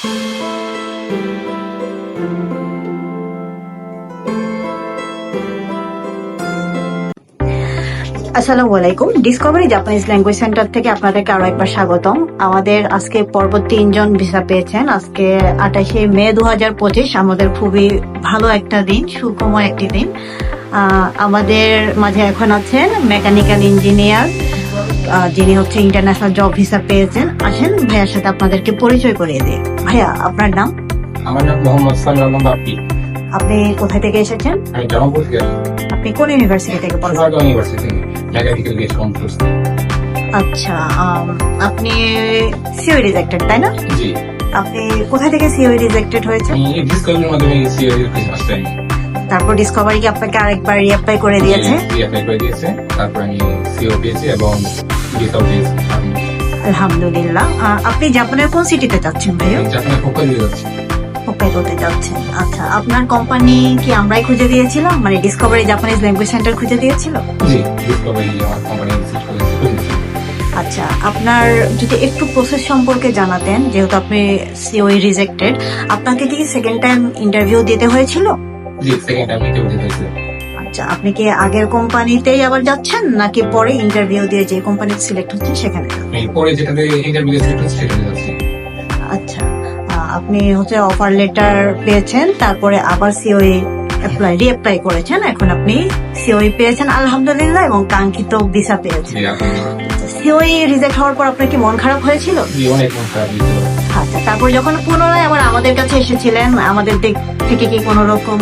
আসসালামু আলাইকুম। Discovery Japanese language centre থেকে আপনাদেরকে আরও একবার স্বাগতম। আমাদের আজকে পর্ব তিনজন ভিসা পেয়েছেন। আজকে আঠাশে মে দু হাজার পঁচিশ, আমাদের খুবই ভালো একটা দিন, সুখময় একটি দিন। আমাদের মাঝে এখন আছেন মেকানিক্যাল ইঞ্জিনিয়ার যিনি হচ্ছে ইন্টারন্যাশনাল জব ভিসা পেয়েছেন আসেন ভাইয়ার সাথে আপনাদেরকে পরিচয় করিয়ে দিই। ভাইয়া আপনার নাম? আমার নাম মোহাম্মদ সামির আলম বাপ্পি আপনি কোথায় থেকে এসেছেন? আমি জামালপুর থেকে আপনি কোন ইউনিভার্সিটি থেকে পড়াশোনা ঢাকা ইউনিভার্সিটি আচ্ছা আপনি সিওই রিজেক্টেড তাই না? জি। আপনি কোথায় থেকে সিওই রিজেক্টেড হয়েছে আমি এই মাধ্যমে তারপর ডিসকভারি কি আপনাকে আরেকবার রিঅ্যাপ্লাই করে দিয়েছে? অ্যাপ্লাই করে দিয়েছে। তারপর আমি সিও পেয়েছি এবং ডিসকাউন্ট পেয়েছি আলহামদুলিল্লাহ। আপনি জাপানের কোন সিটিতে যাচ্ছেন ভাইয়া? জাপানে ফোকাস দিয়ে যাচ্ছি। হোকাইদোতে যাচ্ছেন। আচ্ছা আপনার কোম্পানি কি আমরাই খুঁজে দিয়েছিলাম? মানে ডিসকভারি জাপানিজ ল্যাঙ্গুয়েজ সেন্টার খুঁজে দিয়েছিল? জি ডিসকভারি আমার কোম্পানি আচ্ছা আপনার যদি একটু প্রসেস সম্পর্কে জানাতেন যেহেতু আপনি সিওই রিজেক্টেড আপনাকে কি সেকেন্ড টাইম ইন্টারভিউ দিতে হয়েছিল? জি সেকেন্ড টাইম ইন্টারভিউ দিতে আচ্ছা আপনি কি আগের কোম্পানিতেই আবার যাচ্ছেন নাকি পরে ইন্টারভিউ দিয়ে যে কোম্পানি সিলেক্ট হচ্ছেন সেখানে পরে যেটাতে ইন্টারভিউ দিয়েছি সেটাতে যাচ্ছি। আচ্ছা আপনি হচ্ছে অফার লেটার পেয়েছেন তারপরে আবার সিওই অ্যাপ্লাই রিঅ্যাপ্লাই করেছেন এখন আপনি সিওই পেয়েছেন আলহামদুলিল্লাহ এবং কাঙ্ক্ষিত ভিসা পেয়েছেন। সিওই রিজেক্ট হওয়ার পর আপনার কি মন খারাপ হয়েছিল? অনেক মন খারাপ আচ্ছা তারপর যখন পুনরায় আবার আমাদের কাছে এসেছিলেন আমাদের দিক থেকে কি কোনো রকম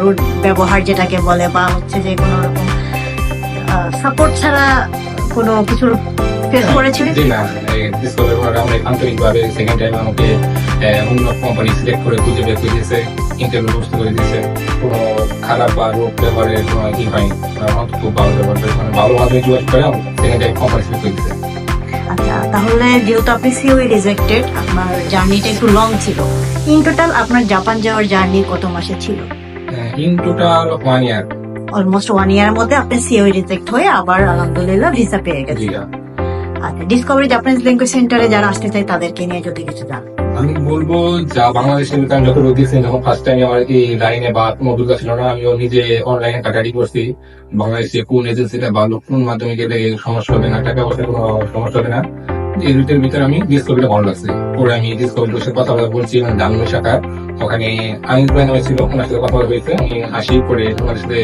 রুট ব্যবহার যেটাকে বলে বা হচ্ছে যে কোনো রকম সাপোর্ট ছাড়া কোনো কিছু ফেস করেছিলেন? জি না ডিসকভারি ওনারা অনেক আন্তরিকভাবে সেকেন্ড টাইম আমাকে অন্য কোম্পানি সিলেক্ট করে খুঁজে বের দিয়েছে ইন্টারভিউ বসতে করে দিয়েছে। কোনো খারাপ বা রোগ ব্যবহারের কোনো ই হয়নি। খুব ভালো ব্যবহার করে মানে ভালো ভাবে যোগাযোগ করে সেকেন্ড টাইম কোম্পানি সিলেক্ট করে দিয়েছে। আচ্ছা তাহলে যেহেতু আপনি সিওই রিজেক্টেড আপনার জার্নিটা একটু লং ছিল ইন টোটাল আপনার জাপান যাওয়ার জার্নি কত মাসে ছিল? In total one year almost one year মধ্যে আপনি সিওই রিজেক্ট হয়ে আবার আলহামদুলিল্লাহ ভিসা পেয়ে গেছেন। আচ্ছা ডিসকভারি জাপানিজ ল্যাঙ্গুয়েজ সেন্টারে যারা আসতে চায় তাদেরকে নিয়ে যদি কিছু জান আমি বলব, যা বাংলাদেশের ভিতরে আমি রোগ দিয়েছি যখন ফার্স্ট টাইম আমার এই লাইনে বা কোনো ছিল না, আমিও নিজে অনলাইনে কাটারি করছি। বাংলাদেশে কোন এজেন্সিটা বা কোন মাধ্যমে গেলে সমস্যা হবে না, টাকা পয়সার কোনো সমস্যা হবে না। এই দুটোর ভিতরে আমি ডিসকভারিটা ভালো লাগছে। পরে আমি ডিসকভারির সাথে কথা বলা বলছি মানে ওখানে হয়েছিল সাথে কথা হয়েছে। আমি হাসি করে ওনার সাথে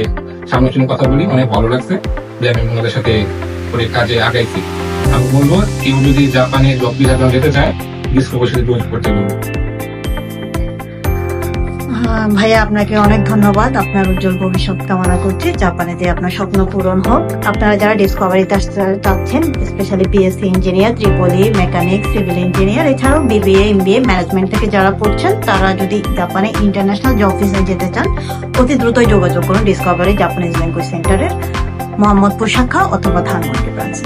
সামনাসামনি কথা বলি, অনেক ভালো লাগছে। যে আমি ওনাদের সাথে কাজে আগাইছি। আমি বলব, কেউ যদি জাপানে জব ভিসা যেতে চায় ডিসকভারির সাথে যোগাযোগ করতে হ্যাঁ, ভাইয়া আপনাকে অনেক ধন্যবাদ। আপনার উজ্জ্বল ভবিষ্যৎ কামনা করছি। জাপানে যে আপনার স্বপ্ন পূরণ হোক। আপনারা যারা ডিসকভারিতে আসতে চাচ্ছেন specially PSC engineer ত্রিপলি mechanic civil engineer এছাড়াও বিবিএ এমবিএ ম্যানেজমেন্ট থেকে যারা পড়ছেন তারা যদি জাপানে ইন্টারন্যাশনাল জব ভিসা যেতে চান অতি দ্রুতই যোগাযোগ করুন ডিসকভারি জাপানিজ ল্যাঙ্গুয়েজ সেন্টারের মোহাম্মদপুর শাখা অথবা ধানমন্ডি ব্রাঞ্চে